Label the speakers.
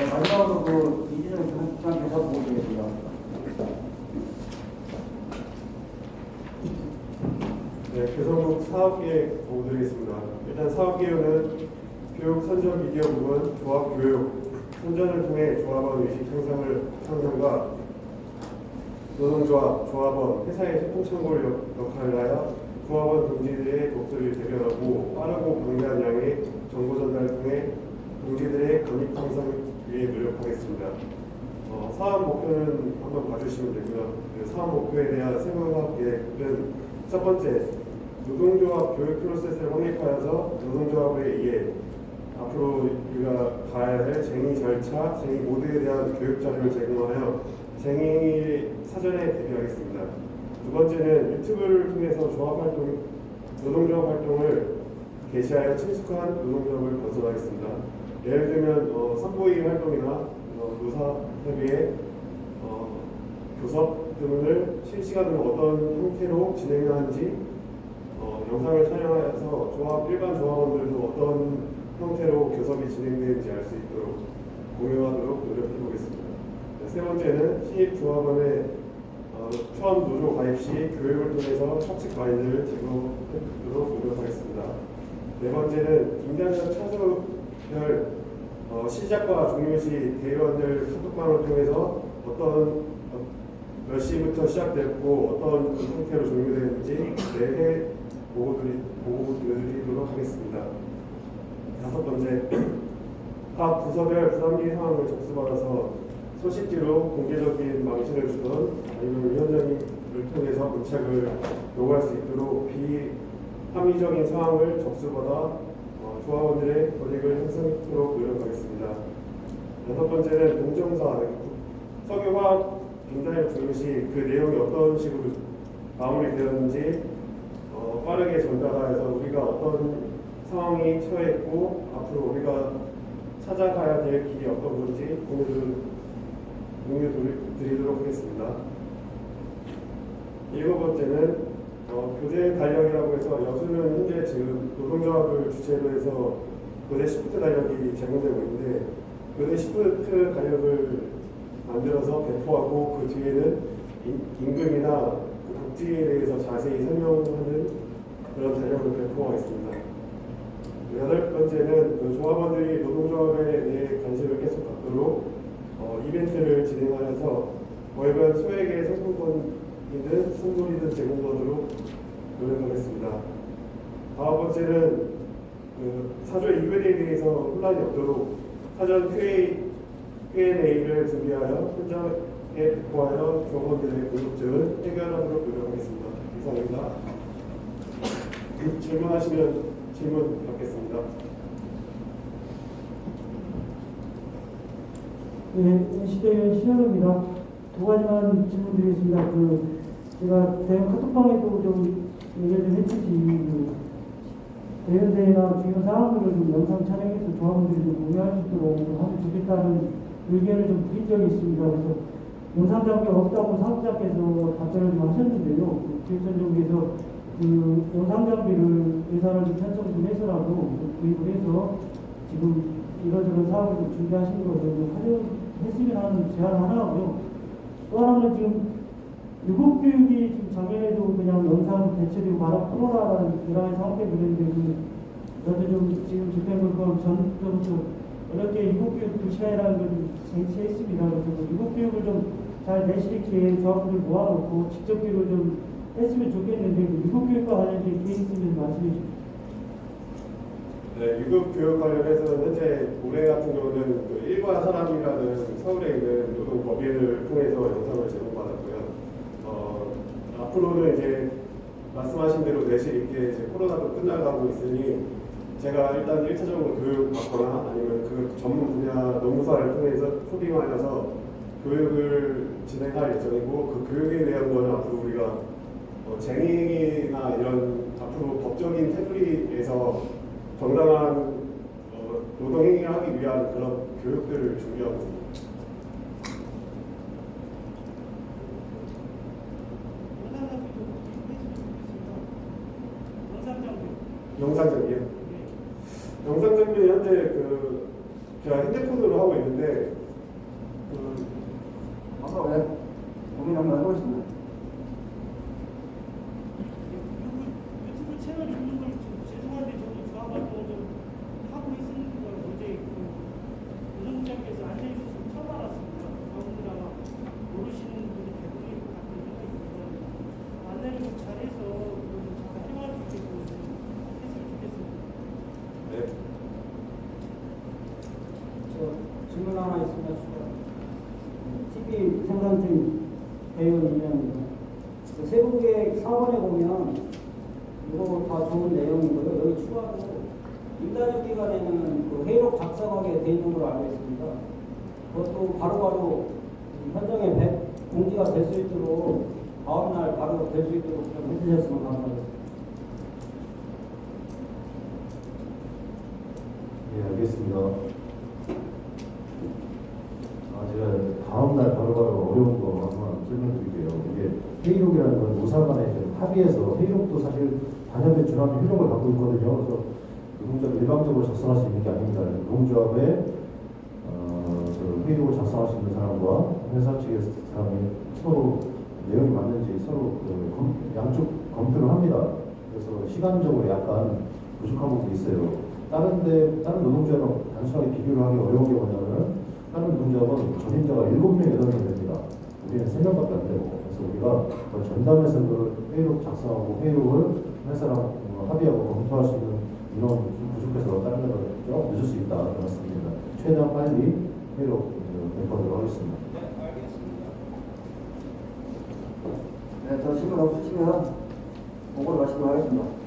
Speaker 1: 네, 마지막으로 그 이진영 부장께서 보고 드리겠습니다.
Speaker 2: 네, 교성국 사업계획 보고 드리겠습니다. 일단 사업계획은 교육 선전 미디어 부분, 조합 교육, 선전을 통해 조합원 의식 향상을 향상과 노동조합, 조합원, 회사의 소통 창고를 역- 역할을 하여 조합원 동지들의 목소리를 대변하고 빠르고 방대한 양의 정보 전달을 통해 동지들의 권익 향상 위해 노력하겠습니다. 어, 사업 목표는 한번 봐주시면 되고요. 그 사업 목표에 대한 사업 계획은 첫 번째, 노동조합 교육 프로세스를 확립하여서 노동조합에 의해 앞으로 우리가 가야 할 쟁의 절차, 쟁의 모드에 대한 교육 자료를 제공하여 쟁의 사전에 대비하겠습니다. 두 번째는 유튜브를 통해서 조합 활동, 노동조합 활동을 게시하여 친숙한 노동조합을 건설하겠습니다. 예를 들면 어, 산보이 활동이나 어, 노사 협의회 어, 교섭 등을 실시간으로 어떤 형태로 진행하는지 어, 영상을 촬영하여서 조합 일반 조합원들도 어떤 형태로 교섭이 진행되는지 알 수 있도록 공유하도록 노력해 보겠습니다. 네, 세 번째는 신입 조합원의 어, 처음 노조 가입 시 교육을 통해서 처칙 가이드를 제공하도록 노력하겠습니다. 네 번째는 김장현 차수별 어, 시작과 종료 시 대의원들 카톡방을 통해서 어떤 어, 몇 시부터 시작됐고 어떤 형태로 종료되는지 매회 보고 드리, 보고 드리도록 하겠습니다. 다섯 번째, 각 부서별 부담기 상황을 접수받아서 소식지로 공개적인 망신을 주던 아니면 위원장님을 통해서 문책을 요구할 수 있도록 비합리적인 상황을 접수받아 어, 조합원들의 권익을 향상토록 노력하겠습니다. 여섯 번째는 동정사 석유화학 인터넷 조율 시그 내용이 어떤 식으로 마무리되었는지 어, 빠르게 전달하여서 우리가 어떤 상황이 처했고 앞으로 우리가 찾아가야 될 길이 어떤 건지 공유 드리도록 하겠습니다. 일곱 번째는 어, 교대 달력이라고 해서 여수는 현재 지금 노동조합을 주체로 해서 교대 시프트 달력이 제공되고 있는데 교대 시프트 달력을 만들어서 배포하고 그 뒤에는 임- 임금이나 그 복지에 대해서 자세히 설명하는 그런 달력을 배포하겠습니다. 여덟 번째는 그 조합원들이 노동조합에 대해 관심을 계속 갖도록 어, 이벤트를 진행하여서 월별 소액의 상품권이든 선물이든 제공하도록 노력하겠습니다. 다섯 번째는 그 사조 2회에 대해서 혼란이 없도록 사전 Q&A, Q&A를 준비하여 현장에 배포하여 조합원들의 궁금증을 해결하도록 노력하겠습니다. 이상입니다. 질문하시면 질문 받겠습니다.
Speaker 3: 네, 시대의 시현입니다. 두 가지만 질문드리겠습니다. 그 제가 대형 카톡방에도 좀 얘기를 좀 해주시 그 대연대회나 중요 사항들을 좀 영상 촬영해서 조합원들이 좀 공유할 수 있도록 좀 하면 좋겠다는 의견을 좀 드린 적이 있습니다. 그래서 영상 장비 없다고 사업자께서 답변을 좀 하셨는데요. 그 기획전 정부에서 그 영상 장비를 예산을 좀 편성 좀 해서라도 좀 구입을 해서 지금 이런저런 사업을 좀 준비하시는 것을 좀 활용했으면 하는 제안 하나 하고요. 또 하나는 지금 유급 교육이 지금 작년에도 그냥 영상 대체되고 바로 코로나라는 상황 때문에 그 저도 좀 지금 집행부 그 전부터 어렵게 유급 교육 두 시간이라는 걸좀 제시했습니다. 그래서 그 유급 교육을 좀 잘 내실 있게 조합들을 모아놓고 직접 교육을 좀 했으면 좋겠는데 그 유급 교육과 관련된 계획 있으면 말씀해 주십시오.
Speaker 2: 네, 유급 교육 관련해서는 현재 올해 같은 경우는 그 일과 사람이라는 서울에 있는 노동법인을 통해서 영상을 제공받았고요. 어, 앞으로는 이제 말씀하신 대로 내실 있게 이제 코로나도 끝나가고 있으니 제가 일단 1차적으로 교육 받거나 아니면 그 전문 분야 노무사를 통해서 초빙하여서 교육을 진행할 예정이고 그 교육에 대한 거는 앞으로 우리가 어, 쟁의나 이런 앞으로 법적인 테두리에서 정당한 어, 노동 행위를 하기 위한 그런 교육들을 준비하고 있습니다. 영상정비요? 영상정비 현재 그 제가 핸드폰으로 하고 있는데
Speaker 3: 그 아까 왜 고민 한번 해보겠습니다.
Speaker 4: TV 생산팀 대의원 이명입니다. 그 세부계획 4번에 보면 이거 다 좋은 내용이고요. 여기 추가로 인다적 기간에는 그 회의록 작성하게 돼 있는 걸로 알고 있습니다. 그것도 바로바로 현장에 배- 공지가 될 수 있도록 다음날 바로 될 수 있도록 좀 해주셨으면 감사하겠습니다.
Speaker 5: 예, 알겠습니다. 아, 제가 다음날 바로바로 어려운 거 한번 설명드릴게요. 이게 회의록이라는 건 노사 간에 이제 합의해서 회의록도 사실 단협 배출하는 효력을 갖고 있거든요. 그래서 노동자가 일방적으로 작성할 수 있는 게 아닙니다. 노동조합에 어, 그 회의록을 작성할 수 있는 사람과 회사 측의 사람이 서로 내용이 맞는지 서로 그 검- 양쪽 검토를 합니다. 그래서 시간적으로 약간 부족한 부분이 있어요. 다른 데, 다른 노동조합은 단순하게 비교를 하기 어려운 게 뭐냐면 은 다른 노동조합은 전임자가 7명, 8명이 됩니다. 우리는 3명밖에 안 되고. 그래서 우리가 그 전담해서 그 회의록 작성하고 회의록을 회사랑 어, 합의하고 검토할 수 있는 좀 부족해서 다른 데가 조금 늦을 수 있다. 말씀입니다. 최대한 빨리 회의록 어, 배포하도록 하겠습니다.
Speaker 3: 네, 더 질문 없으시면 보고를 마치도록 하겠습니다.